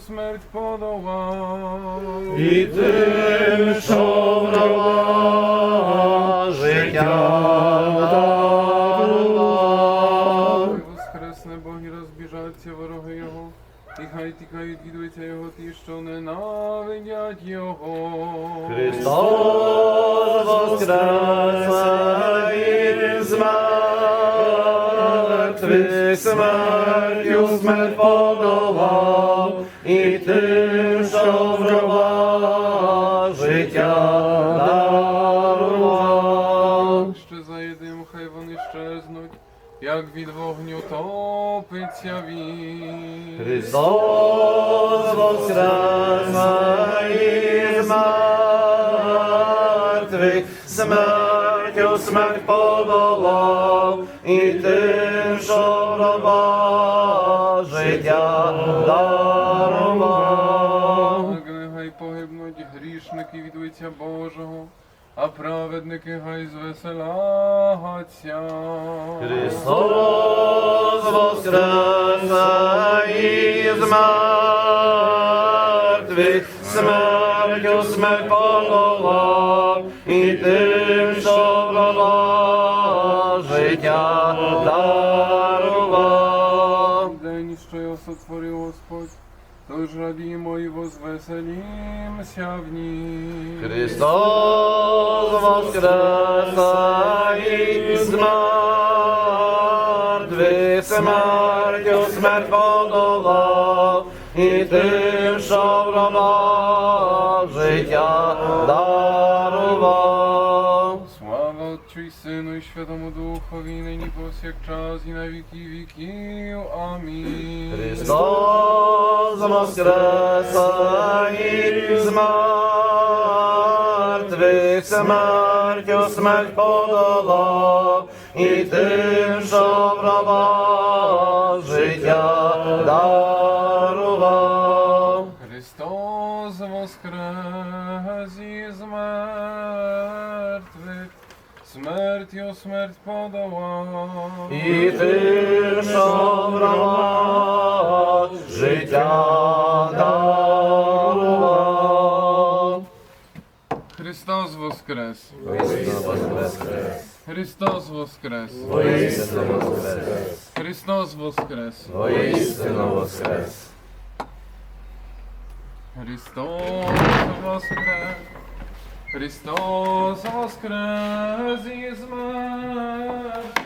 Смерть подолав. І тим, що в гробах життя дарував. Воскресне Бог і розбіжаться вороги Його, і хай тікають від лиця Його ті, що ненавидять Його. Христос воскрес із мертвих, смертю смерть подолав, і тим, що в гробах життя дарував. Ще заєдим, хай вони щезнуть, як від вогню топиться він. Христос воскрес із мертвих, смертю смерть грішники Божого, а праведники хай звеселяться. Христос воскрес із мертвих, смертю смерть подолав, і тим, що гробах життя дарував. День, що його сотворив Господь, тож радімо і возвеселімся в ній. Христос воскрес із мертвих, смертю смерть подолав, і тим, що в життя дарував. Отцю і Сину і Святому Духові, нині повсякчас і на віки віків. Амінь. Христос воскрес із мертвих, смертю смерть подолав, і тим, що гробах життя дарував. Христос воскрес із мертвих, смертю смерть подолав. І тим, що в гробах життя дарував. Христос воскрес! Христос воскрес! Воістину воскрес, Христос воскрес! воістину воскрес. Христос воскрес! Христос воскрес із мертвих,